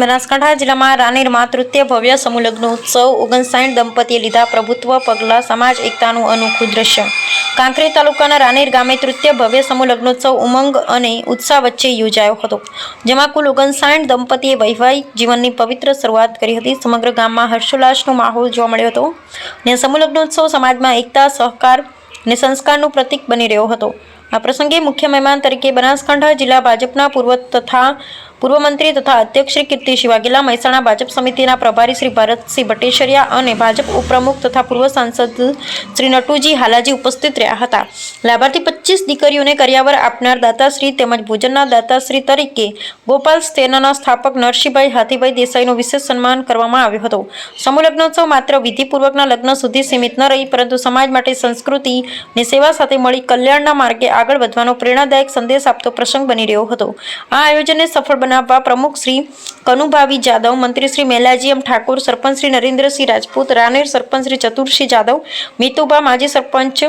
બનાસકાંઠા જિલ્લામાં રાનેરમાં તૃતીય ભવ્ય સમૂહલગ્ન ઉત્સવ ઓગણસાઠ દંપતીએ લીધા પ્રભુત્વ પગલાં સમાજ એકતાનું અનોખું દ્રશ્ય. કાંકરી તાલુકાના રાનેર ગામે તૃતીય ભવ્ય સમૂહ લગ્નોત્સવ ઉમંગ અને ઉત્સાહ વચ્ચે યોજાયો હતો, જેમાં કુલ ઓગણસાઠ દંપતીએ વૈવાહિક જીવનની પવિત્ર શરૂઆત કરી હતી. સમગ્ર ગામમાં હર્ષોલ્લાસનો માહોલ જોવા મળ્યો હતો અને સમૂહ લગ્નોત્સવ સમાજમાં એકતા, સહકાર અને સંસ્કારનું પ્રતીક બની રહ્યો હતો. આ પ્રસંગે મુખ્ય મહેમાન તરીકે બનાસકાંઠા જિલ્લા ભાજપના પૂર્વ તથા પૂર્વ મંત્રી તથા અધ્યક્ષ શ્રી કીર્તિસિંહ વાઘેલા મહેસાણા ભાજપ સમિતિના પ્રભારી શ્રી ભરતસિંહ ભટ્ટેશ્વરિયા અને ભાજપ ઉપપ્રમુખ તથા પૂર્વ સાંસદ શ્રી નટુજી હાલાજી ઉપસ્થિત રહ્યા હતા. લાભાર્થી પચીસ દીકરીઓને કરિયાવર આપનાર દાતાશ્રી તેમજ ભોજનના દાતાશ્રી તરીકે ગોપાલ સેનાના સ્થાપક નરસિંહભાઈ હાથીભાઈ દેસાઈનું વિશેષ સન્માન કરવામાં આવ્યો હતો. સમૂહ માત્ર વિધિપૂર્વકના લગ્ન સુધી સીમિત ન રહી, પરંતુ સમાજ માટે સંસ્કૃતિ ને સેવા સાથે મળી કલ્યાણના માર્ગે આગળ વધવાનો પ્રેરણાદાયક સંદેશ આપતો પ્રસંગ બની રહ્યો હતો. આ આયોજનને સફળ બનાવવા પ્રમુખ કનુભાવી જાદવ, મંત્રી શ્રી ઠાકોર, સરપંચ નરેન્દ્રસિંહ રાજપૂત, રાનેર સરપંચ શ્રી ચતુરસિંહ જાદવ, મિતુભા માજી sarpanch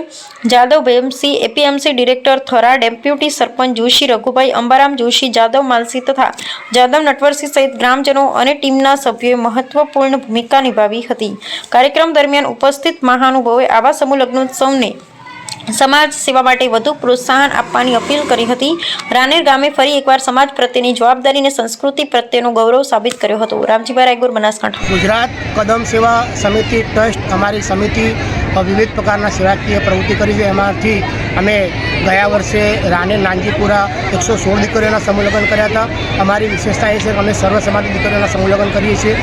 Jadav Bhemsinh A P M C director Thara deputy sarpanch Joshi Raghubhai, Ambaram Joshi Jadav, Malsi તથા જાદવ નટવરસિંહ સહિત ગ્રામજનો અને ટીમના સભ્યોએ મહત્વપૂર્ણ ભૂમિકા નિભાવી હતી. કાર્યક્રમ દરમિયાન ઉપસ્થિત મહાનુભાવોએ આવા સમૂહ લગ્નોત્સવને સમાજ સેવા માટે વધુ પ્રોત્સાહન આપવાની અપીલ કરી હતી. રાનેર ગામે ફરી એકવાર સમાજ પ્રત્યેની જવાબદારી અને સંસ્કૃતિ પ્રત્યેનો ગૌરવ સાબિત કર્યો હતો. રામજીભાઈ રાયગુર, બનાસકાંઠા. ગુજરાત કદમ સેવા સમિતિ ટ્રસ્ટ અમારી સમિતિ વિવિધ પ્રકારના સેવાકીય પ્રવૃત્તિ કરી છે. એમાંથી અમે ગયા વર્ષે રાને નાનજીપુરા એકસો સોળ દીકરીઓના સમૂહ કર્યા હતા. અમારી વિશેષતા એ છે કે અમે સર્વ સમાજ દીકરીઓના સમૂહ કરીએ છીએ.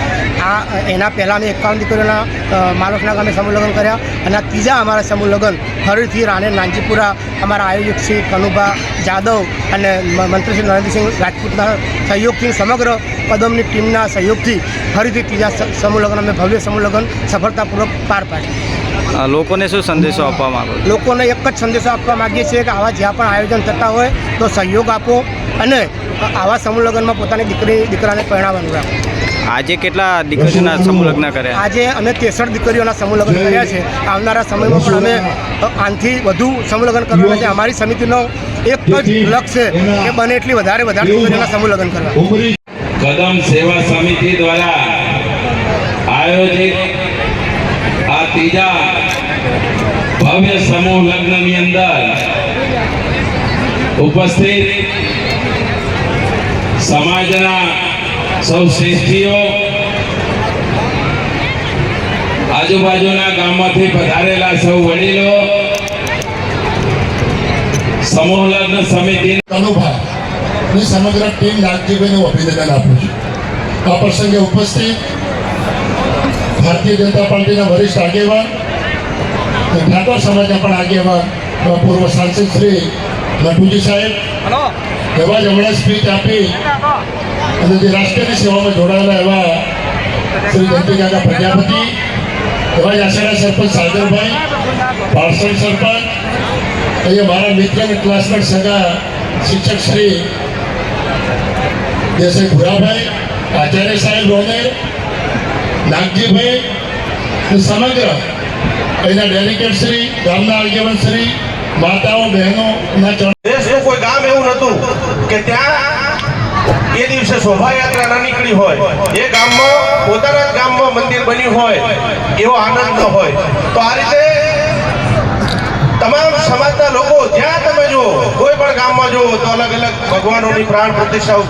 આ, એના પહેલાં અમે એકાવન દીકરીઓના માલસના ગામે સમૂહ કર્યા અને આ ત્રીજા અમારા સમૂહ લગ્ન ફરીથી રાનેર નાનજીપુરા, અમારા આયોજક શ્રી કનુભા જાદવ અને મંત્રી શ્રી નરેન્દ્રસિંહ રાજપૂતના સહયોગથી સમગ્ર કદમની ટીમના સહયોગથી ફરીથી ત્રીજા સમૂહલગ્ન અમે ભવ્ય સમૂહલગ્ન સફળતાપૂર્વક પાર પાડ્યા. લોકોને શું સંદેશો આપવા માંગો લોકોને એક જ સંદેશો આપવા માગીએ છીએ કે આવા જ્યાં પણ આયોજન થતા હોય તો સહયોગ આપો અને આવા સમૂહ લગ્નમાં પોતાની દીકરી દીકરાને પરિણામવાનું રાખો. આજે કેટલા દીકરીઓના સમૂહ લગ્ન કર્યા? આજે અમે ત્રેસઠ દીકરીઓના સમૂહ લગ્ન કર્યા છે. આવનારા સમયમાં પણ અમે આનથી વધુ સમૂહ લગ્ન કરવાના છે. અમારી સમિતિનો એક જ લક્ષ્ય છે કે બને એટલી વધારે વધારે દીકરીઓના સમૂહ લગ્ન કરવા કદમ સેવા સમિતિ દ્વારા આયોજિત ત્રીજા ભવ્ય સમૂહ લગ્નની અંદર ઉપસ્થિત સમાજના સૌ શ્રેષ્ઠીઓ, આજુબાજુના ગામમાંથી પધારેલા સૌ વડીલો, સમૂહ લગ્ન સમિતિ અનુભવ સમગ્ર ટીમ નાગજીભાઈને અભિનંદન આપું છું. આ પ્રસંગે ઉપસ્થિત ભારતીય જનતા પાર્ટીના વરિષ્ઠ આગેવાન ઠાકોર સમાજના પણ આગેવાન પૂર્વ સાંસદ શ્રી નટુજી સાહેબ. એવા જ હમણાં સ્પીચ આપી અને જે રાષ્ટ્રની સેવામાં જોડાયેલા એવા શ્રી જયંતિ કાકા પ્રજાપતિ એવા જ આસરા સરપંચ સાગરભાઈ પાર્સલ સરપંચ અહીંયા મારા મિત્ર અને ક્લાસમેટ સગા શિક્ષક શ્રી દેસાઈ ભુરાભાઈ આચાર્ય સાહેબ રોને નાગજીભાઈ સમગ્ર અહીંના ડેલિગેટ શ્રી, ગામના આગેવાન શ્રી, માતાઓ, બહેનોના કોઈ ગામ એવું નહોતું કે ત્યાં એ દિવસે શોભાયાત્રા ના નીકળી હોય. એ ગામમાં, પોતાના જ ગામમાં મંદિર બન્યું હોય, એવો આનંદ ન હોય. તો આ રીતે તમામ સમાજના લોકો, જ્યાં તમે જુઓ, કોઈ પણ ગામમાં જુઓ, તો અલગ અલગ ભગવાનોની પ્રાણ પ્રતિષ્ઠાઓ